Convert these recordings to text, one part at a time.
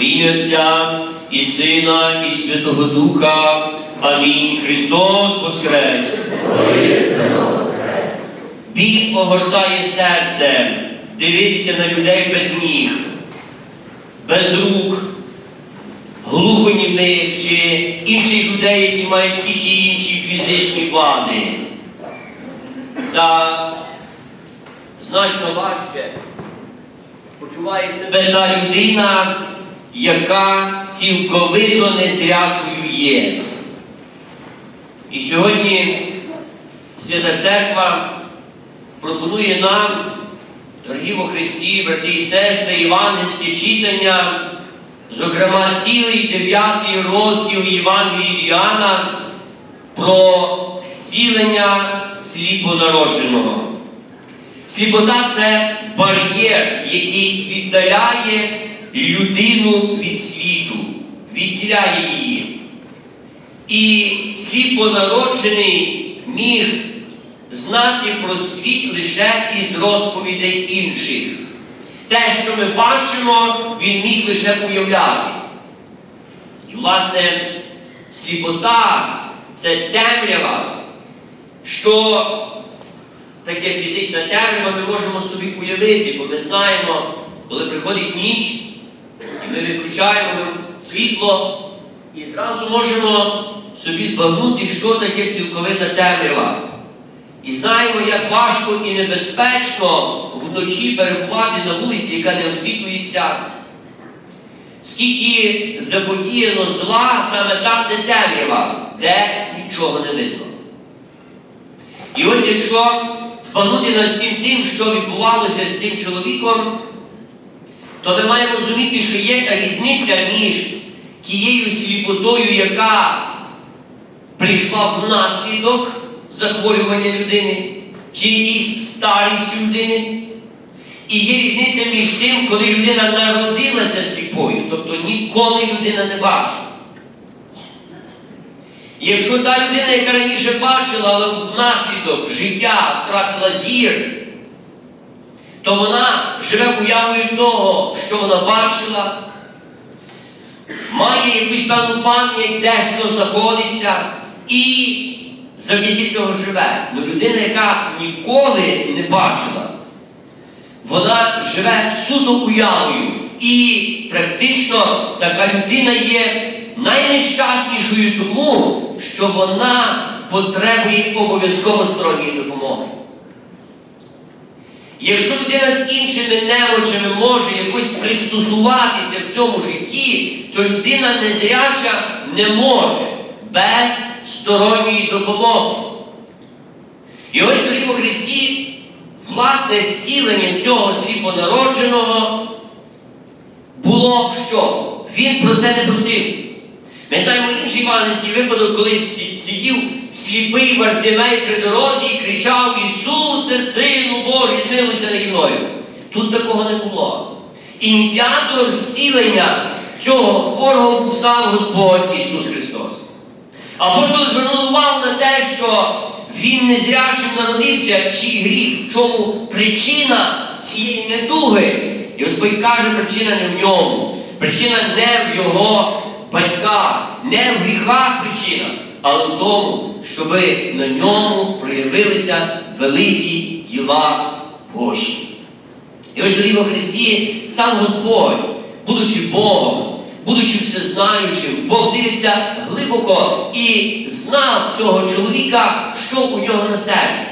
Ім'я Отця і Сина, і Святого Духа. Амінь. Христос Воскрес! Біль огортає серце, дивитися на людей без ніг, без рук, глухонімих чи інших людей, які мають ті чи інші фізичні вади. Та значно важче почуває себе та людина, яка цілковито незрячою є. І сьогодні Свята Церква пропонує нам, дорогі во Христі, брати і сестри, євангельське читання, зокрема, цілий дев'ятий розділ Євангелії Іоанна про зцілення сліпонародженого. Сліпота це бар'єр, який віддаляє людину від світу, відділяє її. І сліпонароджений міг знати про світ лише із розповідей інших. Те, що ми бачимо, він міг лише уявляти. І, власне, сліпота це темрява, що таке фізична темрява ми можемо собі уявити, бо ми знаємо, коли приходить ніч, ми виключаємо світло, і зразу можемо собі збагнути, що таке цілковита темрява. І знаємо, як важко і небезпечно вночі перебувати на вулиці, яка не освітлюється. Скільки заподіяно зла саме там, де темрява, де нічого не видно. І ось якщо збагнути над всім тим, що відбувалося з цим чоловіком, то ми маємо розуміти, що є різниця між тією сліпотою, яка прийшла внаслідок захворювання людини, чи із старістю людини. І є різниця між тим, коли людина народилася сліпою, тобто ніколи людина не бачила. Якщо та людина, яка раніше бачила, але внаслідок життя втратила зір, то вона живе уявою того, що вона бачила, має якусь певну пам'ять, де що знаходиться, і завдяки цього живе. Ну людина, яка ніколи не бачила, вона живе суто уявою. І практично така людина є найнещаснішою тому, що вона потребує обов'язково сторонньої допомоги. Якщо людина з іншими немочами може якось пристосуватися в цьому житті, то людина незряча не може без сторонньої допомоги. І ось дорогі у Христі, власне, зціленням цього сліпонародженого було що? Він про це не просив. Ми знаємо інший іванівський випадок, коли сидів сліпий Вартимей при дорозі і кричав Ісусе, Сину Божий, змилуйся наді мною. Тут такого не було. Ініціатором зцілення цього хворого був сам Господь Ісус Христос. Апостоли звернули увагу на те, що він незрячим народився, чий гріх, в чому причина цієї недуги. І Господь каже, причина не в ньому, причина не в його батьках, не в гріхах причина, але в тому, щоб на ньому проявилися великі діла Божі. І ось дорогі во Христі, сам Господь, будучи Богом, будучи всезнаючим, Бог дивиться глибоко і знав цього чоловіка, що у нього на серці.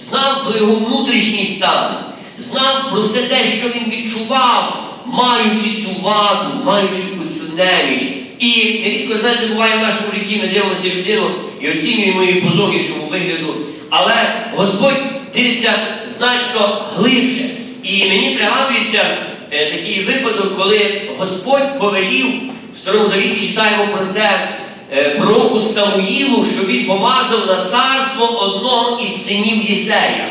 Знав про його внутрішній стан, знав про все те, що він відчував, маючи цю ваду, маючи цю неміч. І нерідко, знаєте, буває в нашому житті, ми дивимося людину і оцінюємо її по зовнішньому вигляду. Але Господь дивиться значно глибше. І мені пригадується е, такий випадок, коли Господь повелів, в Старому Завіті читаємо про це е, пророку Самуїлу, що він помазав на царство одного із синів Єсея.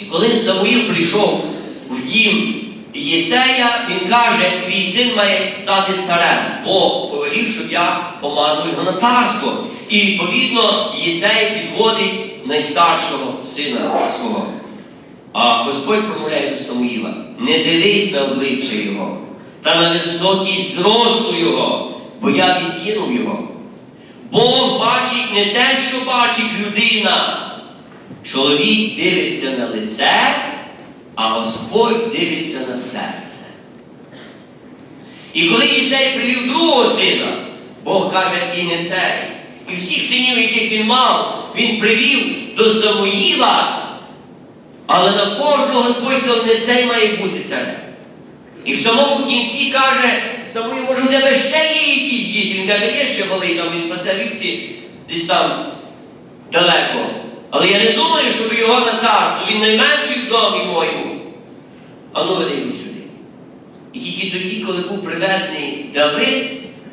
І коли Самуїл прийшов в дім Єсея, він каже, твій син має стати царем. Бог повелів, щоб я помазав його на царство. І відповідно Єсей підводить найстаршого сина свого. А Господь промовляє до Самуїла, не дивись на обличчя його, та на високість зросту Його, бо я відкинув його. Бог бачить не те, що бачить людина. Чоловік дивиться на лице, а Господь дивиться на серце. І коли Ісей привів другого сина, Бог каже, і не цей. І всіх синів, яких він мав, він привів до Самуїла, але на кожного сказав, не цей має бути царем. І в самому кінці каже, Самуїл, може, у тебе ще є якісь діти? Він каже, є ще малий, там він пасе вівці десь там далеко. Але я не думаю, щоб його на царство, він найменший в домі моєму. А ну веди його сюди. І тільки тоді, коли був приведений Давид,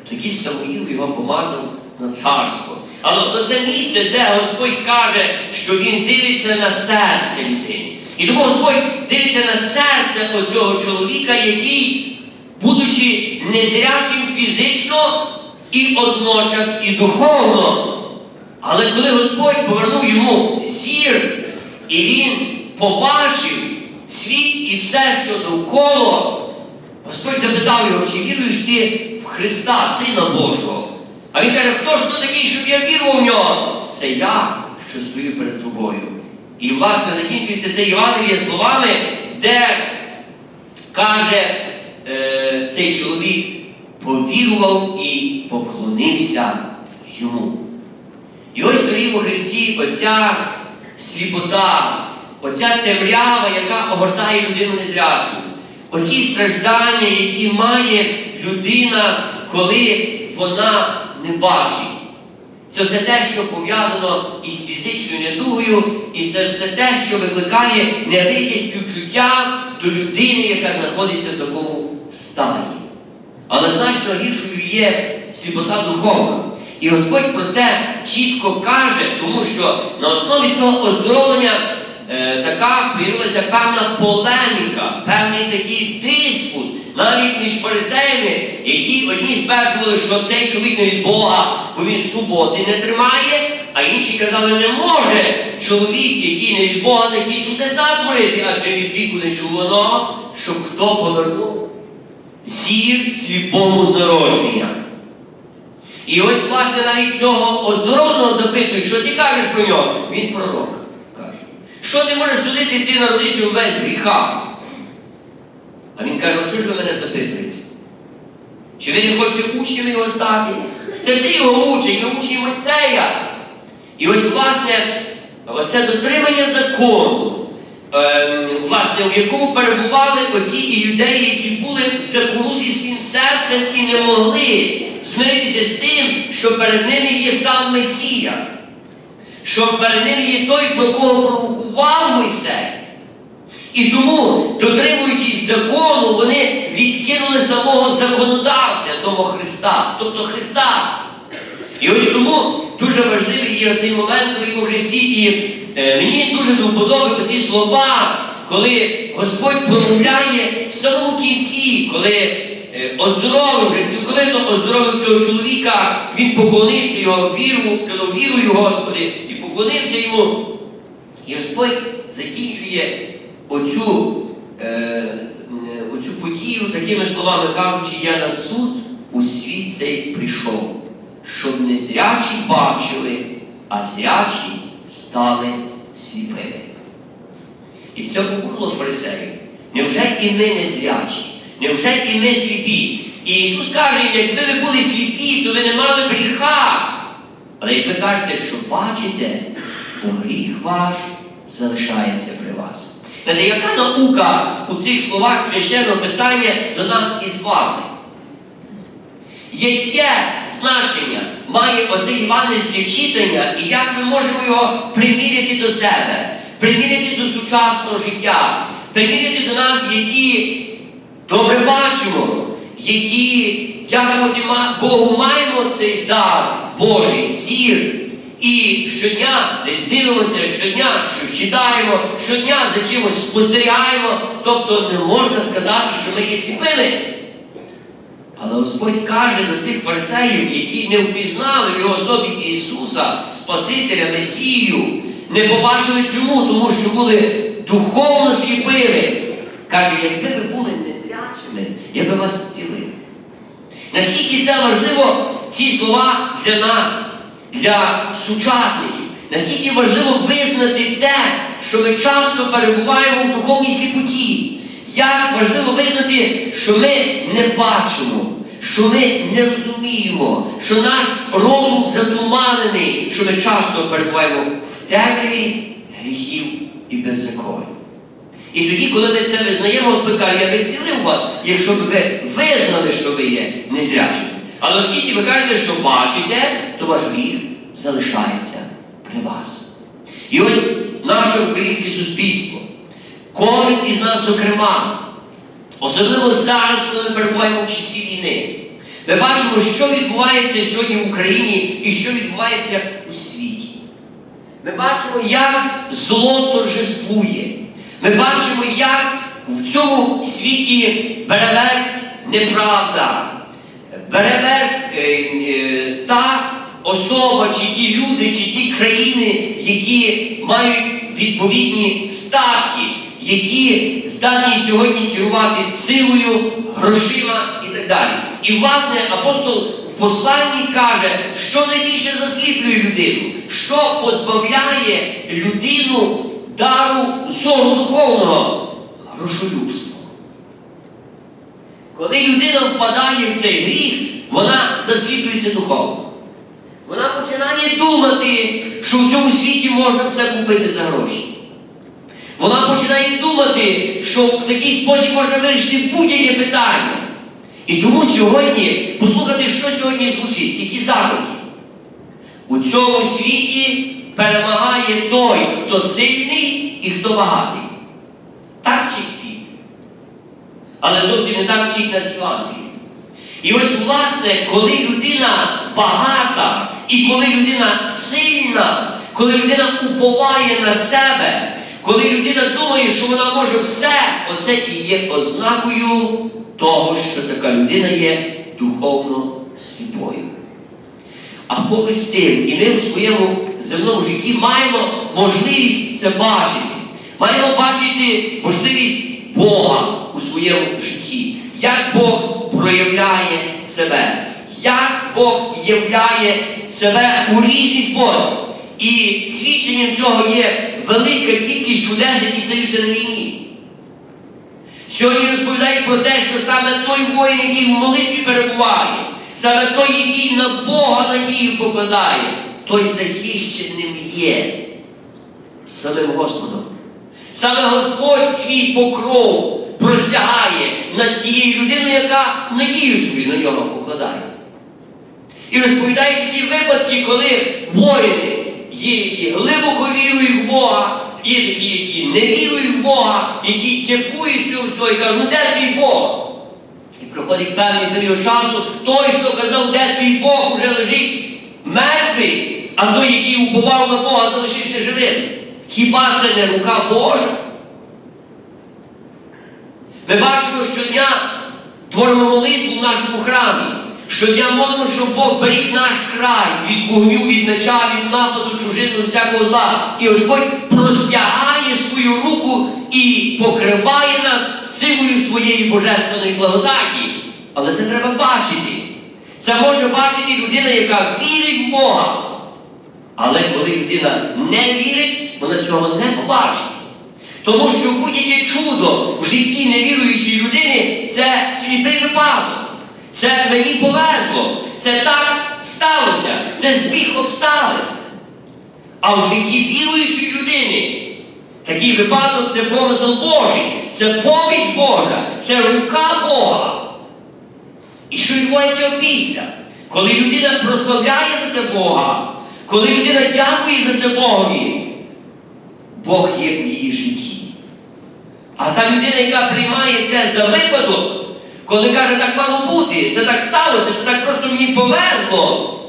тоді Самуїл його помазав на царство. Але це місце, де Господь каже, що він дивиться на серце людини. І тому Господь дивиться на серце оцього чоловіка, який, будучи незрячим фізично і одночас і духовно, але коли Господь повернув йому зір, і він побачив світ і все, що довкола, Господь запитав його, чи віруєш ти в Христа, Сина Божого? А він каже, хто ж то такий, щоб я вірував в нього? Це я, що стою перед тобою. І, власне, закінчується це Євангеліє словами, де каже е, цей чоловік, повірував і поклонився йому. І ось дорів у Христі оця сліпота, оця темрява, яка огортає людину незрячу. Оці страждання, які має людина, коли вона не бачить. Це все те, що пов'язано із фізичною недугою, і це все те, що викликає невелике співчуття до людини, яка знаходиться в такому стані. Але значно гіршою є сліпота духовна. І Господь про це чітко каже, тому що на основі цього оздоровлення е, така появилася певна полеміка, певний такий диспут, навіть між фарисеями, які одні стверджували, що цей чоловік не від Бога, бо він суботи не тримає, а інші казали, не може чоловік, який не від Бога, такі чудеса творити, адже від віку не чувано, щоб хто повернув зір сліпому зарожнення. І ось, власне, навіть цього оздоровленого запитують, що ти кажеш про нього? Він пророк каже. Що ти можеш судити, ти народився увесь в гріхах? А він каже, ну чого ж ви мене запитуєте? Чи ви не хочете учнем його стати? Це ти його учень, не учень Мойсея. І ось, власне, оце дотримання закону, власне, в якому перебували оці і юдеї, які були закрузі своїм серцем і не могли змиритися з тим, що перед ними є сам Месія, що перед ними є той, про кого провокував Мойсей. І тому, дотримуючись закону, вони відкинули самого законодавця того Христа, тобто Христа. І ось тому дуже важливий є цей момент у Христі, і мені дуже до вподоби оці слова, коли Господь промовляє в самому кінці, коли е, оздоровив вже цілковито оздоровив цього чоловіка, він поклонився його віру, сказав, вірую, Господи, і поклонився йому. І Господь закінчує оцю, е, е, оцю подію такими словами кажучи, я на суд у світ цей прийшов, щоб не зрячі бачили, а зрячі стали сліпими. І це обурило фарисеїв. Невже і ми не зрячі? Невже і ми сліпі? І Ісус каже, якби ви були сліпі, то ви не мали гріха. Але як ви кажете, що бачите, то гріх ваш залишається при вас. Знаєте, яка наука у цих словах священного Писання до нас із вами? Яке значення має оце євангельське читання і як ми можемо його приміряти до себе, приміряти до сучасного життя, приміряти до нас, які добре бачимо, які, дякувати Богу, маємо цей дар Божий, зір. І щодня десь дивимося, щодня щось читаємо, щодня за чимось спостерігаємо, тобто не можна сказати, що ми є сліпими. Але Господь каже до цих фарисеїв, які не впізнали в його особі Ісуса, Спасителя, Месію, не побачили чому, тому що були духовно сліпими. Каже, якби ви були незрячими, я би вас зцілив. Наскільки це важливо, ці слова для нас, для сучасників, наскільки важливо визнати те, що ми часто перебуваємо в духовній сліпоті. Як важливо визнати, що ми не бачимо, що ми не розуміємо, що наш розум затуманений, що ми часто перебуваємо в темряві гріхів і беззаконня. І тоді, коли ми це визнаємо, Господь я би зцілив вас, якщо б ви визнали, що ви є незрячими. Але оскільки ви кажете, що бачите, то ваш гріх залишається при вас. І ось наше українське суспільство, кожен із нас, зокрема, особливо зараз, коли ми перебуваємо в часі війни, ми бачимо, що відбувається сьогодні в Україні і що відбувається у світі. Ми бачимо, як зло торжествує. Ми бачимо, як в цьому світі бере верх неправда, бере верх е, е, та особа, чи ті люди, чи ті країни, які мають відповідні статки, які здатні сьогодні керувати силою, грошима і так далі. І, власне, апостол в посланні каже, що найбільше засліплює людину, що позбавляє людину дару зору духовного грошолюбства. Коли людина впадає в цей гріх, вона засліплюється духовно. Вона починає думати, що в цьому світі можна все купити за гроші. Вона починає думати, що в такий спосіб можна вирішити будь-яке питання. І тому сьогодні, послухайте, що сьогодні звучить, які заклики. У цьому світі перемагає той, хто сильний і хто багатий. Так вчить світ. Але зовсім не так вчить нас Євангеліє. І ось, власне, коли людина багата і коли людина сильна, коли людина уповає на себе, коли людина думає, що вона може все, оце і є ознакою того, що така людина є духовно сліпою. А поруч з тим, і ми в своєму земному житті маємо можливість це бачити. Маємо бачити можливість Бога у своєму житті. Як Бог проявляє себе, як Бог являє себе у різний спосіб. І свідченням цього є велика кількість чудес, які стаються на війні. Сьогодні розповідають про те, що саме той воїн, який в молитві перебуває, саме той, який на Бога надію покладає, той захищеним є самим Господом. Саме Господь свій покров простягає над тією людиною, яка надію свою на нього покладає. І розповідає такі випадки, коли воїни є, які глибоко вірують в Бога, є такі, які не вірують в Бога, які кепкують цього всього і кажуть, ну де твій Бог? І проходить певний період часу, той, хто казав, де твій Бог, вже лежить мертвий, а той, який уповав на Бога, залишився живим. Хіба це не рука Божа? Ми бачимо щодня творимо молитву в нашому храмі. Щодня молимо, щоб Бог беріг наш край від вогню, від меча, від нападу чужину, всякого зла. І Господь простягає свою руку і покриває нас силою своєї божественної благодаті. Але це треба бачити. Це може бачити людина, яка вірить в Бога. Але коли людина не вірить, вона цього не побачить. Тому що будь-яке чудо в житті невіруючої людини це сліпий випадок. Це мені повезло. Це так сталося. Це збіг обставин. А в житті віруючої людини такий випадок це промисел Божий, це поміч Божа, це рука Бога. І що відбувається після? Коли людина прославляє за це Бога, коли людина дякує за це Богові, Бог є в її житті. А та людина, яка приймає це за випадок, коли каже, так мало бути, це так сталося, це так просто мені повезло,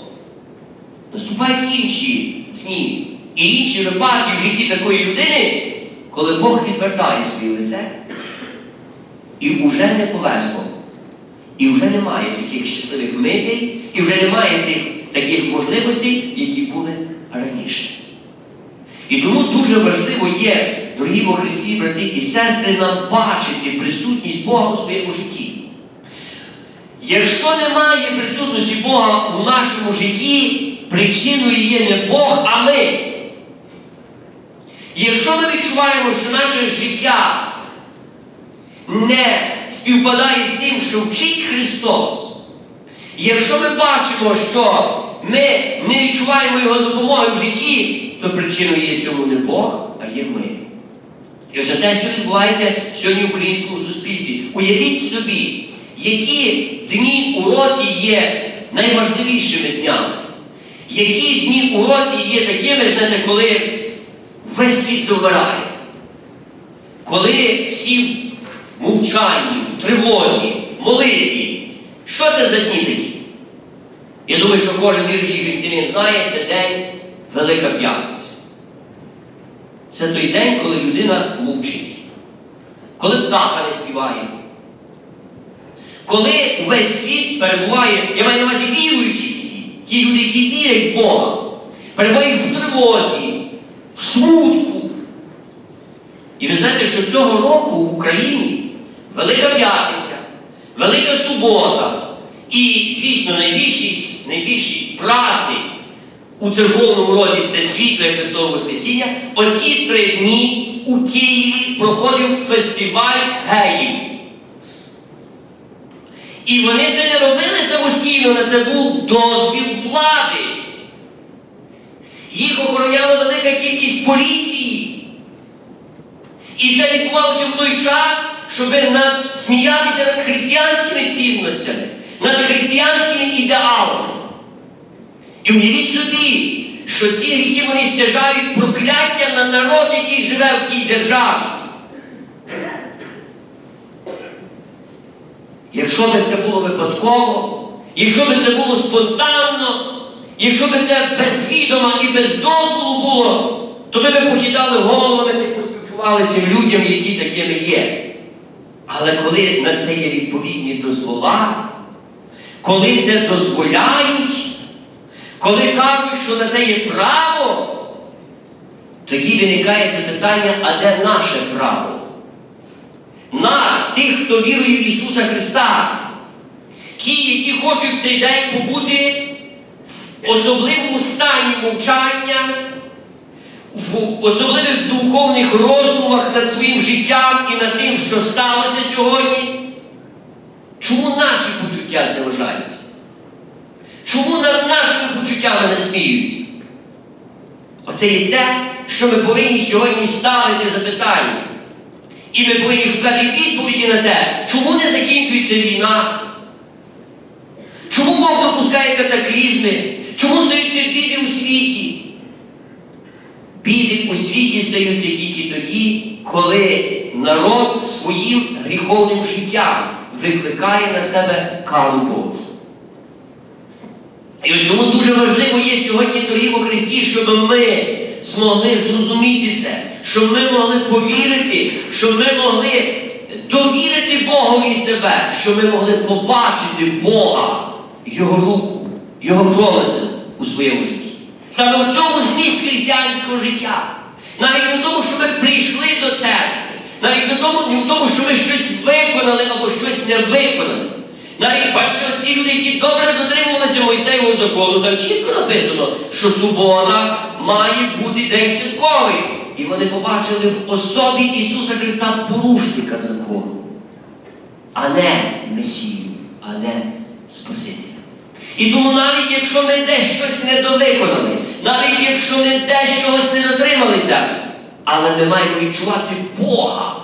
наступають інші дні і інші випадки в житті такої людини, коли Бог відвертає своє лице і вже не повезло. І вже немає таких щасливих митей, і вже немає тих таких можливостей, які були раніше. І тому дуже важливо є, дорогі во Христі, брати і сестри, нам бачити присутність Бога у своєму житті. Якщо немає присутності Бога у нашому житті, причиною є не Бог, а ми. Якщо ми відчуваємо, що наше життя не співпадає з тим, що вчить Христос, якщо ми бачимо, що ми не відчуваємо Його допомоги в житті, то причиною є цьому не Бог, а є ми. І ось те, що відбувається сьогодні в українському суспільстві. Уявіть собі, які дні у році є найважливішими днями. Які дні у році є такими, знаєте, коли весь світ завмирає. Коли всі в мовчанні, в тривозі, в молитві. Що це за дні такі? Я думаю, що кожен віруючий християнин знає, це день Велика П'ятниця. Це той день, коли людина мучить, коли птаха не співає, коли увесь світ перебуває, я маю на увазі віруючий світ, ті люди, які вірять в Бога, перебувають в тривозі, в смутку. І ви знаєте, що цього року в Україні Велика П'ятниця, Велика Субота і, звісно, найбільший, найбільший праздник у церковному році це світле Христове Воскресіння. Оці три дні у Києві проходив фестиваль геїв. І вони це не робили самостійно, на це був дозвіл влади. Їх охороняла велика кількість поліції. І це відбувалося в той час, щоб над, сміятися над християнськими цінностями, над християнськими ідеалами. І уявіть собі, що ці гріхи вони стяжають прокляття на народ, який живе в тій державі. Якщо би це було випадково, якщо би це було спонтанно, якщо би це без відома і без дозволу було, то ми б похитали головами і поспівчували цим людям, які такими є. Але коли на це є відповідні дозвола, коли це дозволяють, коли кажуть, що на це є право, тоді виникає запитання, а де наше право? Нас, тих, хто вірує в Ісуса Христа, ті, які хочуть цей день побути в особливому стані мовчання, в особливих духовних роздумах над своїм життям і над тим, що сталося сьогодні. Чому наші почуття зневажаються? Чому над нашими почуттями не сміються? Оце є те, що ми повинні сьогодні ставити запитання. І ми повинні шукати відповіді на те, чому не закінчується війна, чому Бог допускає катаклізми, чому стаються біди у світі. Біди у світі стаються тільки тоді, коли народ своїм гріховним життям викликає на себе кару Божу. І ось тому дуже важливо є сьогодні, дорогі во Христі, щоб ми змогли зрозуміти це, щоб ми могли повірити, щоб ми могли довірити Богові себе, щоб ми могли побачити Бога, Його руку, Його промисел у своєму житті. Саме в цьому зміст християнського життя. Навіть в тому, що ми прийшли до церкви, навіть в тому, не в тому, що ми щось виконали або щось не виконали. Навіть бачите, ці люди, які добре дотримувалися Мойсеєвого закону, там чітко написано, що субота має бути день святковий. І вони побачили в особі Ісуса Христа порушника закону, а не Месію, а не Спасителя. І тому навіть якщо ми десь щось не довиконали, навіть якщо ми десь чогось не дотрималися, але ми маємо відчувати Бога,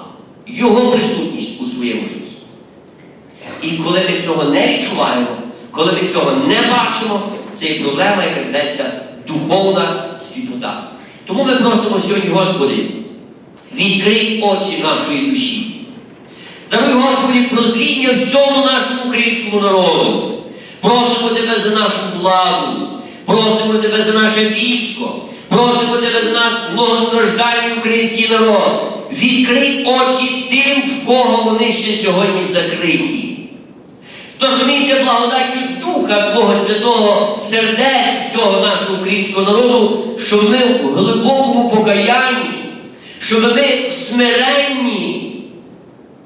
Його присутність у своєму житті. І коли ми цього не відчуваємо, коли ми цього не бачимо, це є проблема, яка зветься духовна сліпота. Тому ми просимо сьогодні, Господи, відкрий очі нашої душі. Даруй, Господи, прозріння всьому нашому українському народу. Просимо Тебе за нашу владу, просимо Тебе за наше військо, просимо Тебе за наш многостраждальний український народ. Відкрий очі тим, в кого вони ще сьогодні закриті. Торкнися благодаттю Духа Твого Святого сердець всього нашого українського народу, щоб ми в глибокому покаянні, щоб ми смиренні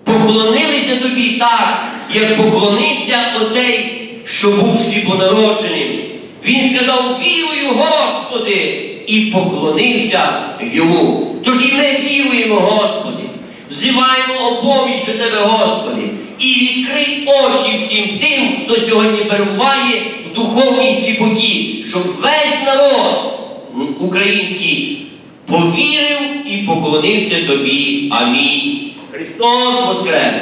поклонилися Тобі так, як поклонився оцей, що був сліпонародженим. Він сказав, вірую, Господи, і поклонився йому. Тож і ми віруємо, Господи, взиваємо о поміч до Тебе, Господи, і відкрий очі всім тим, хто сьогодні перебуває в духовній сліпоті, щоб весь народ український повірив і поклонився Тобі. Амінь. Христос Воскрес!